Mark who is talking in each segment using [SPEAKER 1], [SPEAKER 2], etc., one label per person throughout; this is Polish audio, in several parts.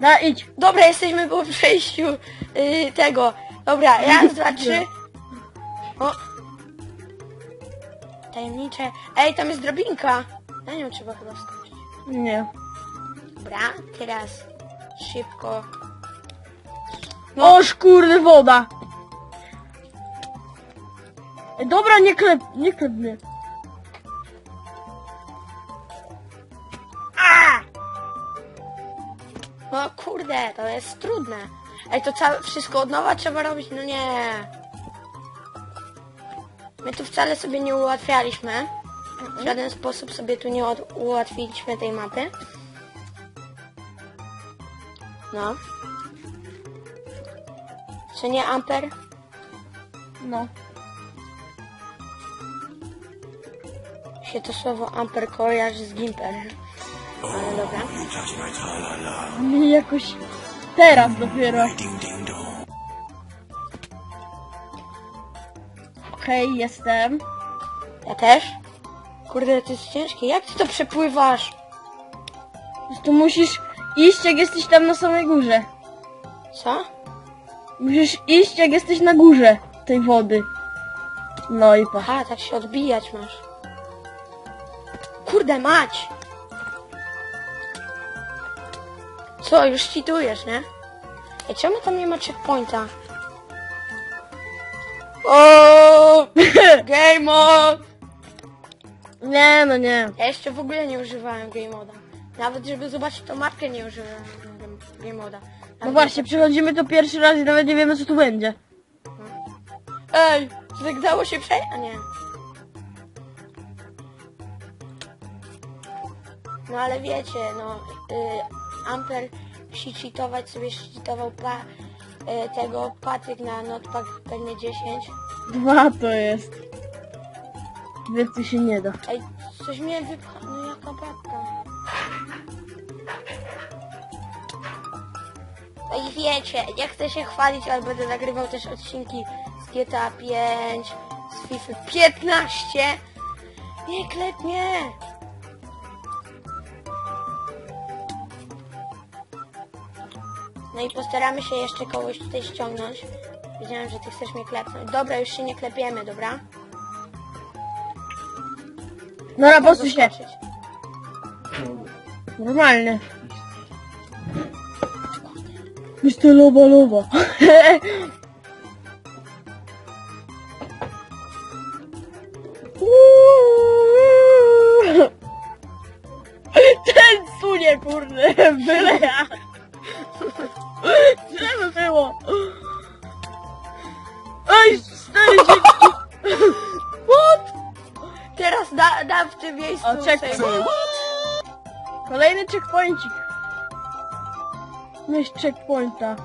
[SPEAKER 1] Da, idź.
[SPEAKER 2] Dobra, jesteśmy po przejściu yy, tego. Dobra, raz, dwa, trzy. O. Tajemnicze. Ej, tam jest drabinka. Na nią trzeba chyba skoczyć.
[SPEAKER 1] Nie.
[SPEAKER 2] Dobra, teraz szybko.
[SPEAKER 1] No. Oż kurde, woda. Dobra, nie klep, nie klep mnie.
[SPEAKER 2] O kurde, to jest trudne. Ej, to całe, wszystko od nowa trzeba robić? No nie. My tu wcale sobie nie ułatwialiśmy. W żaden sposób sobie tu nie ułatwiliśmy tej mapy. No. Czy nie, Amper?
[SPEAKER 1] No.
[SPEAKER 2] Się to słowo Amper kojarzy z Gimper. Ale dobra.
[SPEAKER 1] Mnie jakoś teraz dopiero. Okej, jestem.
[SPEAKER 2] Ja też? Kurde, to jest ciężkie. Jak ty to przepływasz?
[SPEAKER 1] Prostu musisz iść, jak jesteś tam na samej górze.
[SPEAKER 2] Co?
[SPEAKER 1] Musisz iść, jak jesteś na górze tej wody. No i pa.
[SPEAKER 2] Aha, tak się odbijać masz. Kurde mać! Co, już cheatujesz, nie? Ej, czemu tam nie ma checkpointa? O, Game mode!
[SPEAKER 1] Nie, no nie.
[SPEAKER 2] Ja jeszcze w ogóle nie używałem game moda. Nawet żeby zobaczyć tą mapkę nie używałem game- moda.
[SPEAKER 1] No właśnie, przechodzimy to pierwszy raz i nawet nie wiemy, co tu będzie.
[SPEAKER 2] Ej, czy tak dało się przejść? A nie. No ale wiecie, no, y, Amper musi cheatować, sobie cheatował pa, y, tego Patryk na notepad pewnie 10.
[SPEAKER 1] Dwa to jest. Więcej się nie da.
[SPEAKER 2] Ej, coś mnie wypcha, no jaka babka. I wiecie, nie chcę się chwalić, ale będę nagrywał też odcinki z GTA 5, z FIFA 15. Nie klep No i postaramy się jeszcze kogoś tutaj ściągnąć. Wiedziałem, że ty chcesz mnie klepnąć. Dobra, już się nie klepiemy, dobra?
[SPEAKER 1] Dobra, posuń się.
[SPEAKER 2] Zaskoczyć.
[SPEAKER 1] Normalnie. Mr. Loba Loba. Ten sunie, kurde, byle. O, czekaj. Kolejny checkpointik. Myśl checkpointa.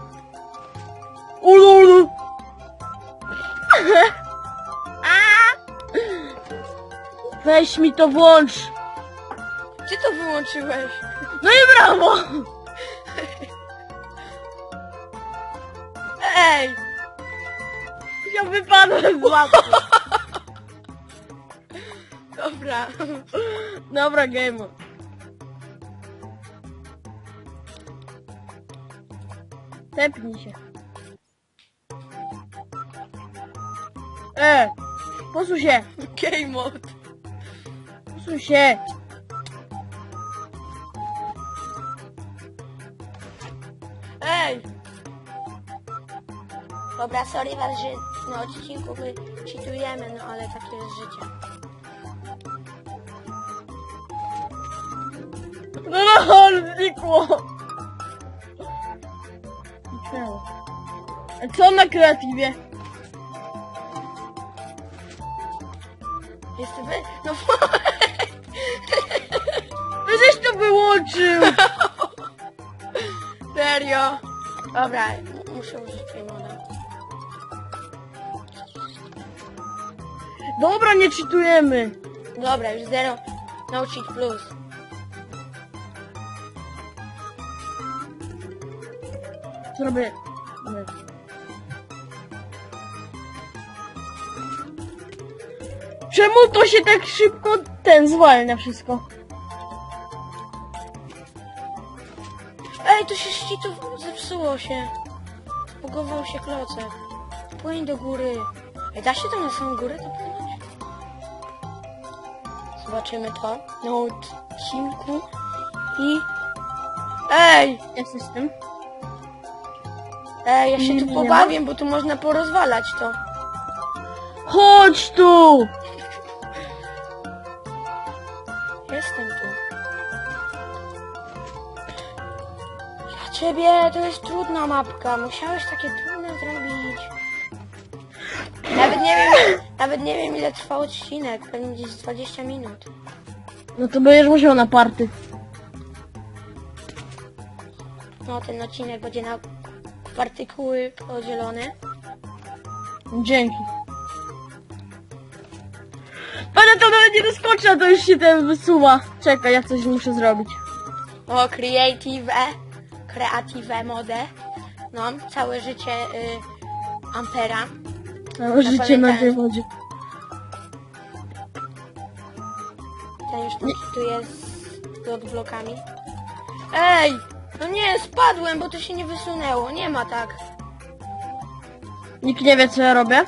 [SPEAKER 1] Ululu! Weź mi to włącz!
[SPEAKER 2] Ty to wyłączyłeś.
[SPEAKER 1] No i brawo!
[SPEAKER 2] Ej!
[SPEAKER 1] Ja wypadłem z łapy.
[SPEAKER 2] Dobra.
[SPEAKER 1] Dobra, game. Tepnij się. E! Posuń się!
[SPEAKER 2] Game mode.
[SPEAKER 1] Posuń się!
[SPEAKER 2] Ej! Dobra, sorry was, że na odcinku my cheatujemy, no ale takie jest życie.
[SPEAKER 1] No no, znikło! Zniknęło. A co na kreatywie?
[SPEAKER 2] Jest wy... No
[SPEAKER 1] No żeś to wyłączył!
[SPEAKER 2] serio? Dobra, muszę użyć tej moda.
[SPEAKER 1] Dobra, nie cheatujemy!
[SPEAKER 2] Dobra, już zero. No cheat plus.
[SPEAKER 1] Zrobię... Czemu to się tak szybko ten zwalnia wszystko?
[SPEAKER 2] Ej, to się szczytu zepsuło się. Bugował się klocek. Płyń do góry. Ej, da się tam na samą górę to płynąć? Zobaczymy to na odcinku. I... Ej!
[SPEAKER 1] Jesteś z tym?
[SPEAKER 2] Ej, ja się tu pobawię, bo tu można porozwalać to.
[SPEAKER 1] Chodź tu!
[SPEAKER 2] Jestem tu. Dla ciebie to jest trudna mapka. Musiałeś takie trudne zrobić. Nawet nie wiem, nawet nie wiem ile trwa odcinek. Pewnie gdzieś z 20 minut.
[SPEAKER 1] No to będziesz musiał na party.
[SPEAKER 2] No, ten odcinek będzie na partykuły podzielony.
[SPEAKER 1] Dzięki. Ale to nawet nie wyskoczy, a to już się ten wysuwa. Czekaj, ja coś muszę zrobić.
[SPEAKER 2] O, Creative, Creative Mode. No, całe życie y, Ampera.
[SPEAKER 1] Całe życie na tej wodzie.
[SPEAKER 2] Ten już tam tu jest z odblokami. Ej! No nie, spadłem, bo to się nie wysunęło. Nie ma tak.
[SPEAKER 1] Nikt nie wie, co ja robię.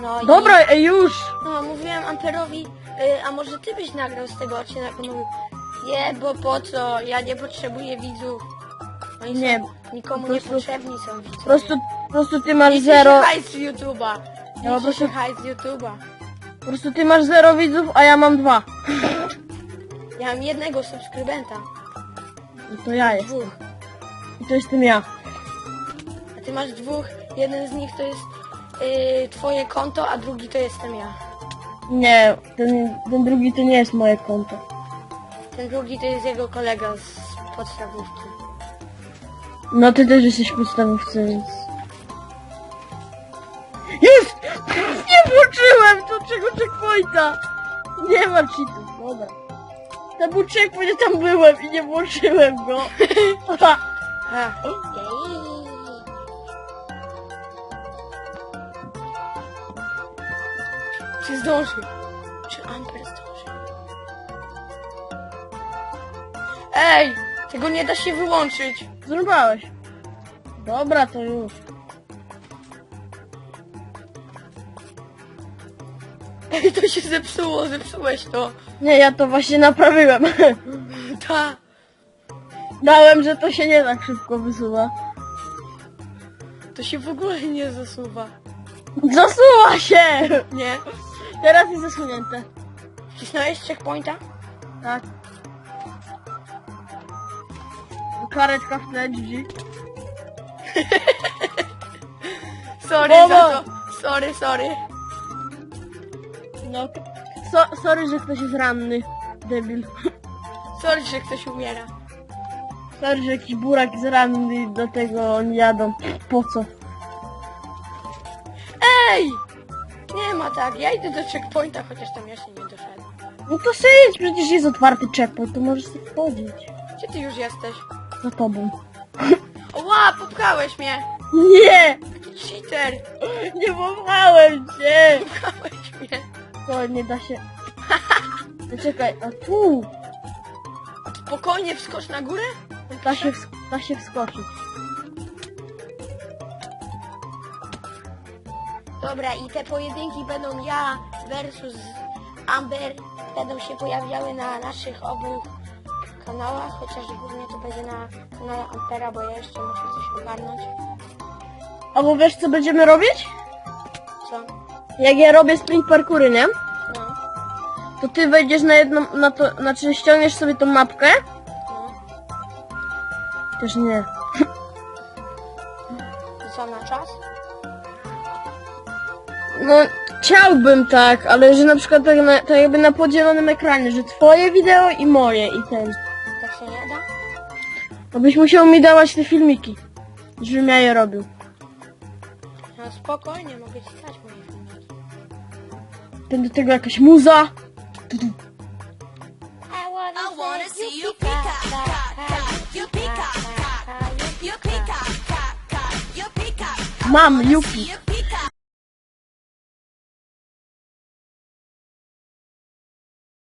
[SPEAKER 2] No i...
[SPEAKER 1] Dobra, ej, już!
[SPEAKER 2] No, mówiłem Amperowi, y, a może ty byś nagrał z tego odcinka? On mówił, nie, bo po co? Ja nie potrzebuję widzów. Oni
[SPEAKER 1] Nie,
[SPEAKER 2] są, nikomu
[SPEAKER 1] po
[SPEAKER 2] nie
[SPEAKER 1] prostu-
[SPEAKER 2] potrzebni są widzowie.
[SPEAKER 1] Po prostu, po prostu ty masz
[SPEAKER 2] Liczy
[SPEAKER 1] zero...
[SPEAKER 2] się hajs z YouTube'a. Liczy się hajs z YouTube'a.
[SPEAKER 1] Po prostu ty masz zero widzów, a ja mam dwa.
[SPEAKER 2] Ja mam jednego subskrybenta.
[SPEAKER 1] I to ja jestem.
[SPEAKER 2] Dwóch.
[SPEAKER 1] I to jestem ja.
[SPEAKER 2] A ty masz dwóch. Jeden z nich to jest y, twoje konto, a drugi to jestem ja.
[SPEAKER 1] Nie, ten, ten drugi to nie jest moje konto.
[SPEAKER 2] Ten drugi to jest jego kolega z podstawówki.
[SPEAKER 1] No ty też jesteś w podstawówce, więc... Jest! Nie włączyłem tu czego checkpointa! Nie ma cheatów, dobra. To był checkpoint, ja tam byłem i nie włączyłem go.
[SPEAKER 2] Czy zdąży? Czy Amper zdąży? Ej! Tego nie da się wyłączyć.
[SPEAKER 1] Zrubałeś. Dobra, to już.
[SPEAKER 2] Ej, to się zepsuło, zepsułeś to.
[SPEAKER 1] Nie, ja to właśnie naprawiłem.
[SPEAKER 2] Ta.
[SPEAKER 1] Dałem, że to się nie tak szybko wysuwa.
[SPEAKER 2] To się w ogóle nie zasuwa.
[SPEAKER 1] Zasuwa się!
[SPEAKER 2] Nie?
[SPEAKER 1] Teraz jest zasunięte.
[SPEAKER 2] Wcisnąłeś checkpointa?
[SPEAKER 1] Tak. Karetka w tle, drzwi.
[SPEAKER 2] Sorry
[SPEAKER 1] Mamo!
[SPEAKER 2] za to. Sorry, sorry.
[SPEAKER 1] No, so, sorry, że ktoś jest ranny. Debil.
[SPEAKER 2] Sorry, że ktoś umiera.
[SPEAKER 1] Sorry, że jakiś burak jest ranny do tego oni jadą. Po co?
[SPEAKER 2] Ej! Nie ma tak, ja idę do checkpointa, chociaż tam jeszcze nie doszedłem.
[SPEAKER 1] No to sejdź, przecież jest otwarty checkpoint, to możesz sobie wchodzić.
[SPEAKER 2] Gdzie ty już jesteś?
[SPEAKER 1] Za tobą.
[SPEAKER 2] Ła, popchałeś mnie!
[SPEAKER 1] Nie!
[SPEAKER 2] Cheater!
[SPEAKER 1] Nie popchałem cię!
[SPEAKER 2] Popchałeś mnie!
[SPEAKER 1] To nie da się... No Czekaj, a tu!
[SPEAKER 2] Spokojnie wskocz na górę?
[SPEAKER 1] Da się, da się wskoczyć.
[SPEAKER 2] Dobra, i te pojedynki będą ja versus Amber. Będą się pojawiały na naszych obu kanałach, chociaż głównie to będzie na kanale Ampera, bo ja jeszcze muszę coś ogarnąć.
[SPEAKER 1] Albo wiesz co będziemy robić?
[SPEAKER 2] Co?
[SPEAKER 1] Jak ja robię sprint parkury, nie?
[SPEAKER 2] No,
[SPEAKER 1] To ty wejdziesz na jedną, na to, znaczy ściągniesz sobie tą mapkę?
[SPEAKER 2] no.
[SPEAKER 1] Też nie.
[SPEAKER 2] I co, na czas?
[SPEAKER 1] No, chciałbym tak, ale że na przykład tak, na, tak jakby na podzielonym ekranie, że twoje wideo i moje i ten.
[SPEAKER 2] Tak się nie da?
[SPEAKER 1] To byś musiał mi dawać te filmiki, żebym ja je robił.
[SPEAKER 2] No spokojnie, mogę ci dać moje filmiki.
[SPEAKER 1] Tendo Tigrakash Musa.
[SPEAKER 2] I
[SPEAKER 3] wanna see you peacock, you peacock, you peacock, you